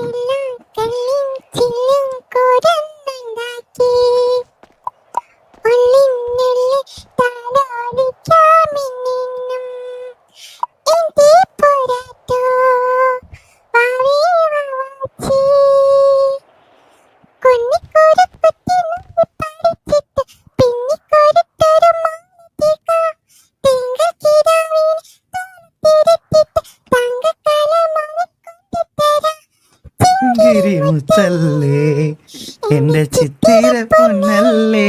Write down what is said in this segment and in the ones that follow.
Billy. ചിങ്കിരി മുത്തല്ലേ എന്റെ ചിത്തിര പൊന്നല്ലേ.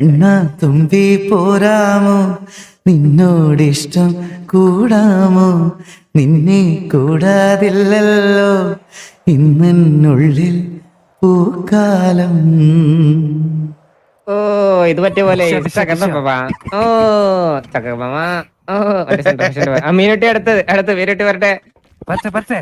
കണ്ണാ തുമ്പി പോരാമോ? നിന്നോടിഷ്ടം കൂടാമോ? നിന്നെ കൂടാതില്ലല്ലോ. ഇന്നുള്ളിൽ പൂക്കാലം. ഓ ഇത് പറ്റിയ പോലെ. ഓ മിനിറ്റ് അടുത്ത് അടുത്ത് വീരട്ടി വരട്ടെ. പച്ച പച്ച